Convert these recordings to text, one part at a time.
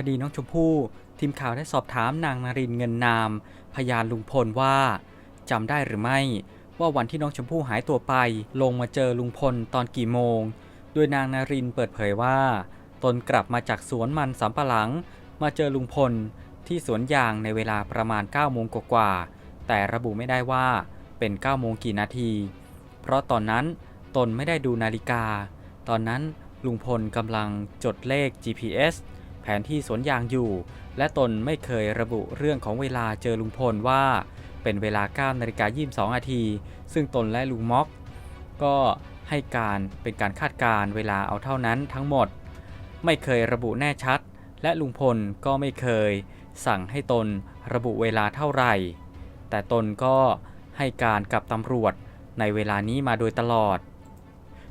คดีน้องชมพู่ทีมข่าวได้สอบถามนางนารินเงินนาม พยานลุงพลว่าจำได้หรือไม่ ว่าวันที่น้องชมพู่หายตัวไป ลงมาเจอลุงพลตอนกี่โมง โดยนางนารินเปิดเผยว่า ตนกลับมาจากสวนมันสำปะหลัง มาเจอลุงพลที่สวนยางในเวลาประมาณ9โมงกว่าแต่ระบุไม่ได้ว่าเป็น9โมงกี่นาที เพราะตอนนั้นตนไม่ได้ดูนาฬิกา ตอนนั้นลุงพลกำลังจดเลข GPS แผนที่สวนยางอยู่ และตนไม่เคยระบุเรื่องของเวลาเจอลุงพลว่า เป็นเวลา9นาฬิกา22นาทีซึ่งตนและลุงม็อก ก็ให้การเป็นการคาดการเวลาเอาเท่านั้นทั้งหมด ไม่เคยระบุแน่ชัด และลุงพลก็ไม่เคย สั่งให้ตนระบุเวลาเท่าไหร่ แต่ตนก็ให้การกับตำรวจในเวลานี้มาโดยตลอด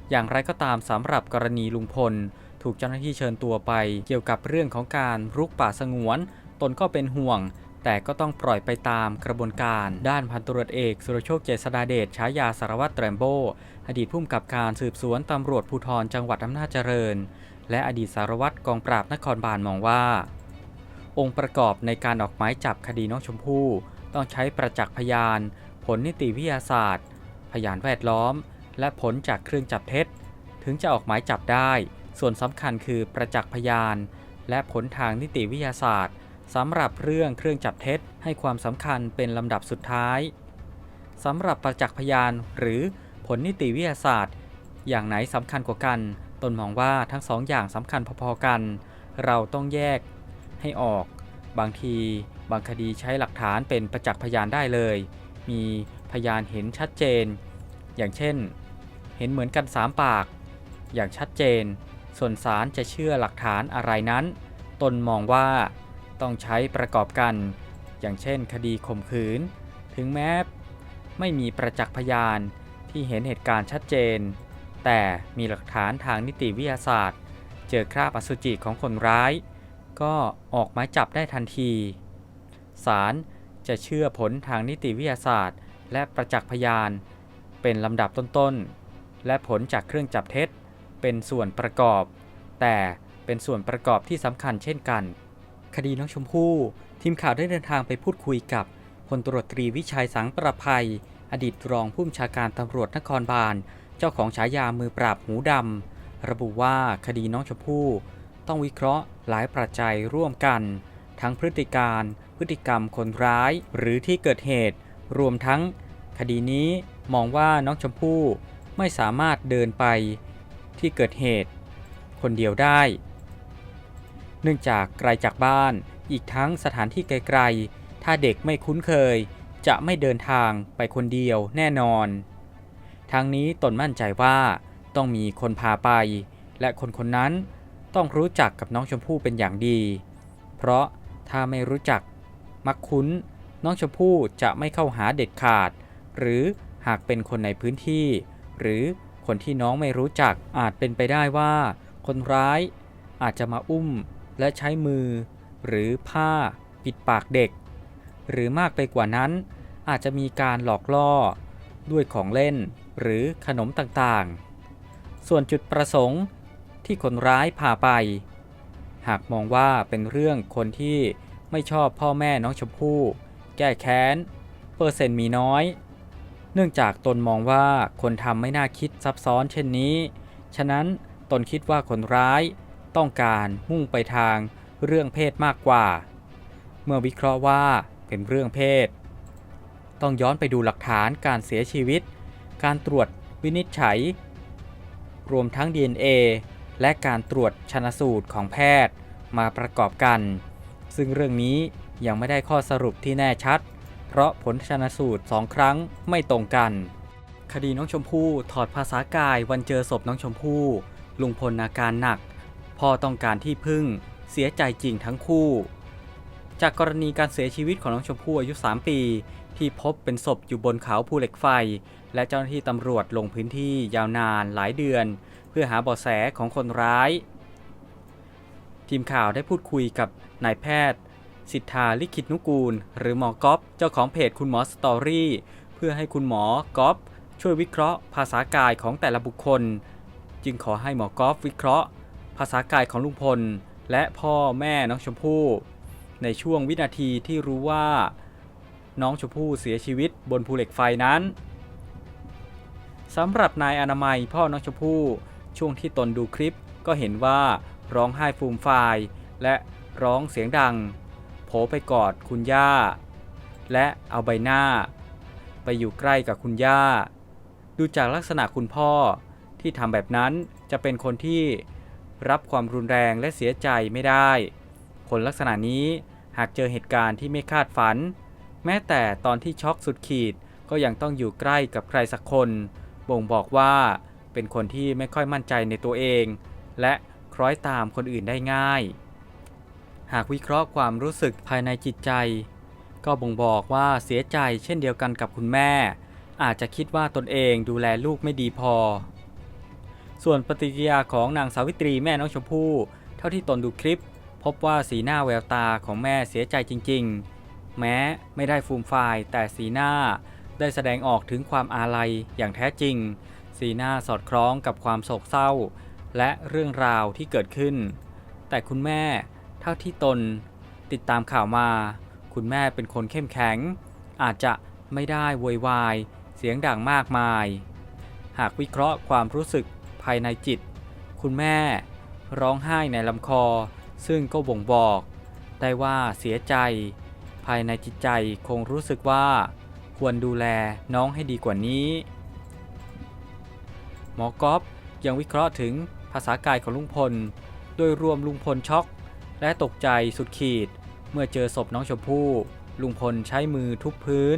อย่างไรก็ตามสำหรับกรณีลุงพล ถูกเจ้าหน้าที่เชิญตัวไป เกี่ยวกับเรื่องของการรุกป่าสงวน ตนก็เป็นห่วง แต่ก็ต้องปล่อยไปตามกระบวนการ ด้านพันตำรวจเอก สุรโชคเจษฎาเดชฉายาสารวัตรแตรมโบ อดีตผู้กำกับการสืบสวนตำรวจภูธรจังหวัดอำนาจเจริญ และอดีตสารวัตรกองปราบนครบาลมองว่า องค์ประกอบในการออกหมายจับคดีน้องชมพู่ ต้องใช้ประจักษ์พยาน ผลนิติวิทยาศาสตร์ พยานแวดล้อม และผลจากเครื่องจับเท็จ ถึงจะออกหมายจับได้ ส่วนสำคัญคือประจักษ์พยาน และผลทางนิติวิทยาศาสตร์สำหรับเรื่องเครื่องจับเท็จ ให้ความสำคัญเป็นลำดับสุดท้ายสำหรับประจักษ์พยานหรือผลนิติวิทยาศาสตร์ อย่างไหนสำคัญกว่ากัน ตนมองว่าทั้งสองอย่างสำคัญพอๆกัน เราต้องแยกให้ออก บางที บางคดีใช้หลักฐานเป็นประจักษ์พยานได้เลย มีพยานเห็นชัดเจน อย่างเช่น เห็นเหมือนกันสามปาก อย่างชัดเจน ส่วนศาลจะเชื่อหลักฐานอะไรนั้น ตนมองว่าต้องใช้ประกอบกัน อย่างเช่นคดีข่มขืน ถึงแม้ไม่มีประจักษ์พยานที่เห็นเหตุการณ์ชัดเจน แต่มีหลักฐานทางนิติวิทยาศาสตร์ เจอคราบอสุจิของคนร้าย ก็ออกหมายจับได้ทันที ศาลจะเชื่อผลทางนิติวิทยาศาสตร์ และประจักษ์พยาน เป็นลำดับต้นๆ และผลจากเครื่องจับเท็จ เป็นส่วนประกอบ แต่เป็นส่วนประกอบที่สำคัญเช่นกัน คดีน้องชมพู่ ทีมข่าวได้เดินทางไปพูดคุยกับพลตรวจตรีวิชัยสังประภัย อดีตรองผู้บัญชาการตำรวจนครบาล เจ้าของฉายามือปราบหูดำระบุว่าคดีน้องชมพู่ ต้องวิเคราะห์หลายปัจจัยร่วมกัน ทั้งพฤติการพฤติกรรมคนร้าย หรือที่เกิดเหตุ รวมทั้ง คดีนี้มองว่าน้องชมพู่ไม่สามารถเดินไป ที่เกิดเหตุ คนเดียวได้ เนื่องจากไกลจากบ้าน อีกทั้งสถานที่ไกลๆ ถ้าเด็กไม่คุ้นเคย จะไม่เดินทางไปคนเดียวแน่นอน ทั้งนี้ตนมั่นใจว่าต้องมีคนพาไป และคนคนนั้นต้องรู้จักกับน้องชมพู่เป็นอย่างดี เพราะถ้าไม่รู้จักมักคุ้น น้องชมพู่จะไม่เข้าหาเด็ดขาด หรือหากเป็นคนในพื้นที่ หรือ คนที่น้องไม่รู้จักอาจเป็นไปได้ว่า คนร้ายอาจจะมาอุ้มและใช้มือ หรือผ้าปิดปากเด็ก หรือมากไปกว่านั้น อาจจะมีการหลอกล่อ ด้วยของเล่นหรือขนมต่างๆ ส่วนจุดประสงค์ที่คนร้ายพาไป หากมองว่าเป็นเรื่องคนที่ไม่ชอบพ่อแม่น้องชมพู่ แก้แค้น เปอร์เซ็นต์มีน้อย เนื่องจากตนมองว่าคนทำไม่น่าคิดซับซ้อนเช่นนี้ ฉะนั้นตนคิดว่าคนร้ายต้องการมุ่งไปทางเรื่องเพศมากกว่า เมื่อวิเคราะห์ว่าเป็นเรื่องเพศ ต้องย้อนไปดูหลักฐานการเสียชีวิต การตรวจวินิจฉัย รวมทั้ง DNA และการตรวจชนสูตรของแพทย์มาประกอบกัน ซึ่งเรื่องนี้ยังไม่ได้ข้อสรุปที่แน่ชัด เพราะผลชนสูตรสองครั้งไม่ตรงกัน คดีน้องชมพู่ถอดภาษากายวันเจอศพน้องชมพู่ ลุงพลอาการหนัก พ่อต้องการที่พึ่ง เสียใจจริงทั้งคู่ จากกรณีการเสียชีวิตของน้องชมพู่อายุ 3 ปี ที่พบเป็นศพอยู่บนเขาภูเหล็กไฟ และเจ้าหน้าที่ตำรวจลงพื้นที่ยาวนานหลายเดือน เพื่อหาเบาะแสของคนร้าย ทีมข่าวได้พูดคุยกับนายแพทย์ สิทธาลิขิตนุกูล หรือหมอก๊อฟเจ้าของเพจคุณหมอสตอรี่เพื่อให้คุณหมอก๊อฟช่วยวิเคราะห์ภาษากายของแต่ละบุคคล จึงขอให้หมอกอฟวิเคราะห์ ภาษากายของลุงพล และพ่อแม่น้องชมพู่ ในช่วงวินาทีที่รู้ว่า น้องชมพู่เสียชีวิตบนภูเหล็กไฟนั้นสำหรับนายอนามัยพ่อน้องชมพู่ช่วงที่ตนดูคลิปก็เห็นว่าร้องไห้ฟูมฟายและร้องเสียงดัง โผไปกอดคุณย่า และเอาใบหน้า ไปอยู่ใกล้กับคุณย่า ดูจากลักษณะคุณพ่อที่ทำแบบนั้นจะเป็นคนที่รับความรุนแรงและเสียใจไม่ได้ คนลักษณะนี้หากเจอเหตุการณ์ที่ไม่คาดฝัน แม้แต่ตอนที่ช็อกสุดขีดก็ยังต้องอยู่ใกล้กับใครสักคน บ่งบอกว่าเป็นคนที่ไม่ค่อยมั่นใจในตัวเอง และคล้อยตามคนอื่นได้ง่าย หากวิเคราะห์ความรู้สึกภายในจิตใจ ก็บ่งบอกว่าเสียใจเช่นเดียวกันกับคุณแม่ อาจจะคิดว่าตนเองดูแลลูกไม่ดีพอ ส่วนปฏิกิริยาของนางสาวิตรีแม่น้องชมพู่ เท่าที่ตนดูคลิป พบว่าสีหน้าแววตาของแม่เสียใจจริง ๆ แม้ไม่ได้ฟูมฟายแต่สีหน้าได้แสดงออกถึงความอาลัยอย่างแท้จริง สีหน้าสอดคล้องกับความโศกเศร้า และเรื่องราวที่เกิดขึ้น แต่คุณแม่ เท่าที่ตนติดตามข่าวมา คุณแม่เป็นคนเข้มแข็ง อาจจะไม่ได้โวยวาย เสียงดังมากมาย หากวิเคราะห์ความรู้สึกภายในจิต คุณแม่ร้องไห้ในลำคอ ซึ่งก็บ่งบอก ได้ว่าเสียใจ ภายในจิตใจคงรู้สึกว่า ควรดูแลน้องให้ดีกว่านี้ หมอกอฟยังวิเคราะห์ถึงภาษากายของลุงพล โดยรวมลุงพลช็อก และตกใจสุดขีด เมื่อเจอศพน้องชมพู่ ลุงพลใช้มือทุบพื้น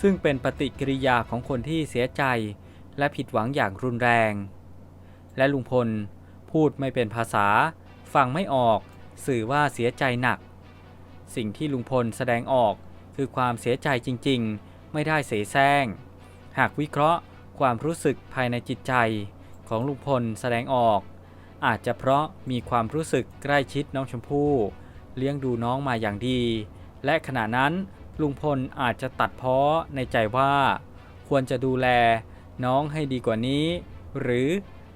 ซึ่งเป็นปฏิกิริยาของคนที่เสียใจ และผิดหวังอย่างรุนแรง และลุงพลพูดไม่เป็นภาษา ฟังไม่ออก สื่อว่าเสียใจหนัก สิ่งที่ลุงพลแสดงออกคือความเสียใจจริงๆ ไม่ได้เสแสร้ง หากวิเคราะห์ความรู้สึกภายในจิตใจของลุงพลแสดงออก อาจจะเพราะมีความรู้สึกใกล้ชิดน้องชมพู่ เลี้ยงดูน้องมาอย่างดี และขณะนั้นลุงพลอาจจะตัดเพ้อในใจว่า ควรจะดูแลน้องให้ดีกว่านี้ หรือ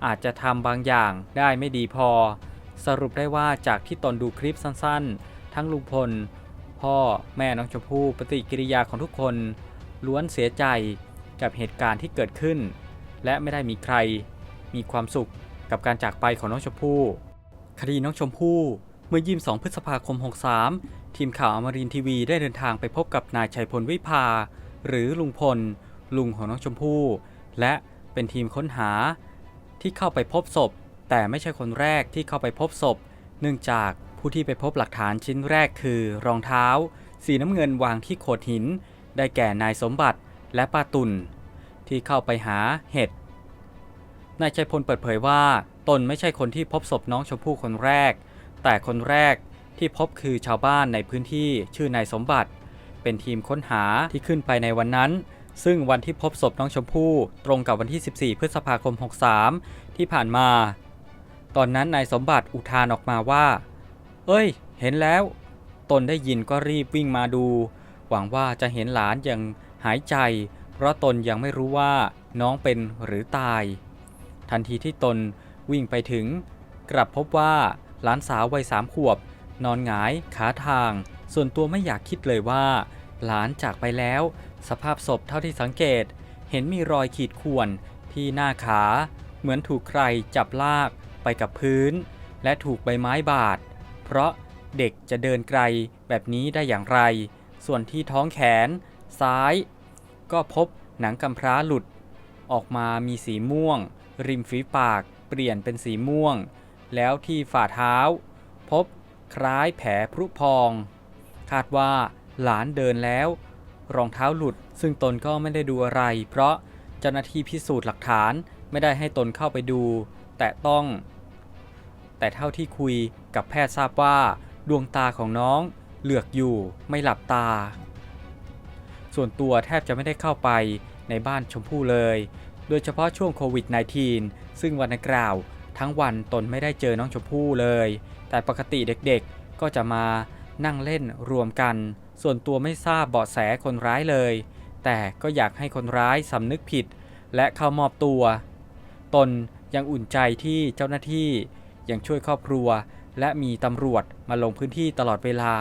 อาจจะทำบางอย่างได้ไม่ดีพอ สรุปได้ว่าจากที่ตนดูคลิปสั้นๆ ทั้งลุงพล พ่อแม่น้องชมพู่ปฏิกิริยาของทุกคน ล้วนเสียใจกับเหตุการณ์ที่เกิดขึ้น และไม่ได้มีใคร มีความสุข กับการจากไปของน้องชมพู่ คดีน้องชมพู่เมื่อ 22 พฤษภาคม 63 ทีมข่าวอมรินทีวีได้เดินทางไปพบกับนายชัยพลวิภา หรือลุงพล ลุงของน้องชมพู่ และเป็นทีมค้นหาที่เข้าไปพบศพ แต่ไม่ใช่คนแรกที่เข้าไปพบศพ เนื่องจากผู้ที่ไปพบหลักฐานชิ้นแรกคือ รองเท้า สีน้ำเงินวางที่โขดหิน ได้แก่นายสมบัติและป้าตุนที่เข้าไปหาเห็ด นายชัยพลเปิดเผยว่า ตนไม่ใช่คนที่พบศพน้องชมพู่คนแรก แต่คนแรกที่พบคือชาวบ้านในพื้นที่ชื่อนายสมบัติ เป็นทีมค้นหาที่ขึ้นไปในวันนั้น ซึ่งวันที่พบศพน้องชมพู่ตรงกับวันที่ 14 พฤษภาคม 63 ที่ผ่านมา ตอนนั้นนายสมบัติอุทานออกมาว่า เอ้ย เห็นแล้ว ตนได้ยินก็รีบวิ่งมาดู หวังว่าจะเห็นหลานอย่างหายใจ เพราะตนยังไม่รู้ว่าน้องเป็นหรือตาย ทันทีที่ตนวิ่งไปถึง กลับพบว่าหลานสาววัยสามขวบ นอนหงายขาทาง ส่วนตัวไม่อยากคิดเลยว่า หลานจากไปแล้ว สภาพศพเท่าที่สังเกต เห็นมีรอยขีดข่วนที่หน้าขา เหมือนถูกใครจับลากไปกับพื้น และถูกใบไม้บาด เพราะเด็กจะเดินไกลแบบนี้ได้อย่างไร ส่วนที่ท้องแขน ซ้าย ก็พบหนังกำพร้าหลุด ออกมามีสีม่วง ริมฝีปากเปลี่ยนเป็นสีม่วง แล้วที่ฝ่าเท้า พบคล้ายแผลพรุพอง คาดว่าหลานเดินแล้ว รองเท้าหลุด ซึ่งตนก็ไม่ได้ดูอะไร เพราะเจ้าหน้าที่พิสูจน์หลักฐานไม่ได้ให้ตนเข้าไปดู แต่ต้อง แต่เท่าที่คุยกับแพทย์ทราบว่า ดวงตาของน้องเหลือกอยู่ไม่หลับตา ส่วนตัวแทบจะไม่ได้เข้าไปในบ้านชมพู่เลย โดยเฉพาะช่วงโควิด -19 ซึ่งวันดังกล่าว ทั้งวันตนไม่ได้เจอน้องชมพู่เลย แต่ปกติเด็กๆก็จะมานั่งเล่นรวมกัน ส่วนตัวไม่ทราบเบาะแสคนร้ายเลย แต่ก็อยากให้คนร้ายสำนึกผิด และเข้ามอบตัว ตนยังอุ่นใจที่เจ้าหน้าที่ยังช่วยครอบครัว และมีตำรวจมาลงพื้นที่ตลอดเวลา